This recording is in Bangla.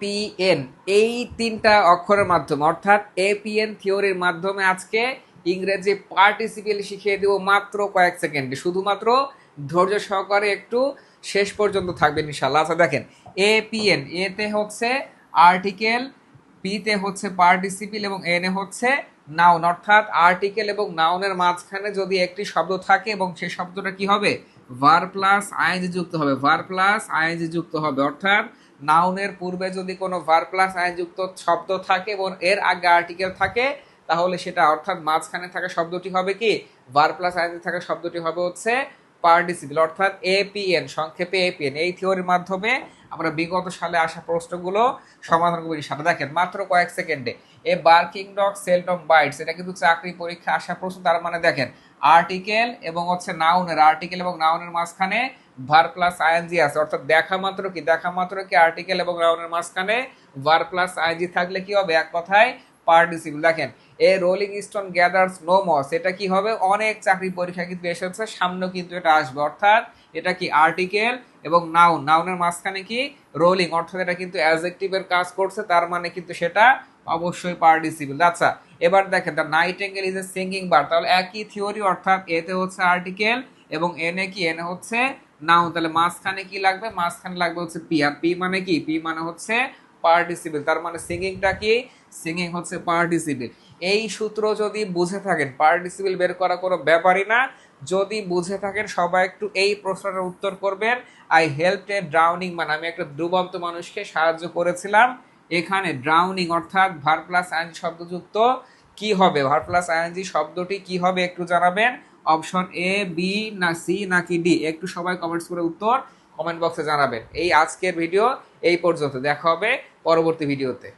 পিএন এই তিনটা অক্ষরের মাধ্যমে, অর্থাৎ এপিএন থিওরির মাধ্যমে আজকে ইংরেজি পার্টিসিপেল শিখিয়ে দেবো মাত্র কয়েক সেকেন্ডে। শুধুমাত্র ধৈর্য সহকারে একটু শেষ পর্যন্ত থাকবেন ইনশাল্লাহ আচ্ছা দেখেন এপিএন এতে হচ্ছে আর্টিকেল পিতে হচ্ছে পার্টিসিপিল এবং এনে হচ্ছে নাউন। অর্থাৎ আর্টিকেল এবং নাউনের মাঝখানে যদি একটি শব্দ থাকে এবং সেই শব্দটা কি হবে? ভার প্লাস আইএনজি যুক্ত হবে। ভার প্লাস আইএনজি যুক্ত হবে। অর্থাৎ নাউনের পূর্বে যদি কোনো ভার প্লাস আইন যুক্ত শব্দ থাকে এবং এর আগে আর্টিকেল থাকে, তাহলে সেটা অর্থাৎ মাঝখানে থাকা শব্দটি হবে কি? ভার প্লাস আইন থাকা শব্দটি হবে হচ্ছে পার্টিসিপল, অর্থাৎ এপিএন সংক্ষেপে এপিএন এই থিওরির মাধ্যমে আমরা বিগত সালে আসা প্রশ্নগুলো সমাধান করি সাথে দেখেন, মাত্র কয়েক সেকেন্ডে। A barking dog seldom bites, এটা কিন্তু চাকরি পরীক্ষা, আসা প্রশ্ন, তার মানে দেখেন, আর্টিকেল এবং হচ্ছে নাউনের, আর্টিকেল এবং নাউনের মাঝখানে ভার প্লাস আইএনজি আছে। অর্থাৎ দেখা মাত্র কি? দেখা মাত্র কি আর্টিকেল এবং নাউনের মাঝখানে ভার প্লাস আইএনজি থাকলে কি হবে? এক কথায় পার্টিসিপল দেখেন, a rolling stone gathers no moss এটা কি হবে? অনেক চাকরি পরীক্ষা কিন্তু এসেছে সামনে কিন্তু এটা আসবে। অর্থাৎ এটা কি আর্টিকেল এবং নাউন নাউনের মাঝখানে কি? রোলিং অর্থাৎ এটা কিন্তু অ্যাজেক্টিভের কাজ করছে, তার মানে কিন্তু সেটা অবশ্যই পার্টিসিপল আচ্ছা এবার দেখেন the nightingale is a singing bird তাহলে একই থিওরি অর্থাৎ এতে হচ্ছে আর্টিকেল এবং এনে কি? এনে হচ্ছে নাউন তাহলে মাঝখানে কি লাগবে? মাঝখানে লাগবে হচ্ছে পি আর পি মানে কি? পি মানে হচ্ছে পার্টিসিপেল তার মানে সিঙ্গিংটা কি? সিঙ্গিং হচ্ছে পার্টিসিপেল এই সূত্র যদি বুঝে থাকেন পার্টিসিপেল বের করা কোনো ব্যাপারই না, যদি বুঝে থাকেন, সবাই একটু এই প্রশ্নটার উত্তর করবেন। আই হেল্প এ ড্রাউনিং মানে আমি একটা দুর্বন্ত মানুষকে সাহায্য করেছিলাম। এখানে ড্রাউনিং অর্থাৎ ভার প্লাস আইএনজি শব্দযুক্ত, কি হবে? ভার প্লাস আইএনজি শব্দটি কি হবে একটু জানাবেন। অপশন এ বি না সি না কি ডি একটু সবাই কমেন্টস করে উত্তর কমেন্ট বক্সে জানাবেন। এই আজকের ভিডিও এই পর্যন্ত। দেখা হবে পরবর্তী ভিডিওতে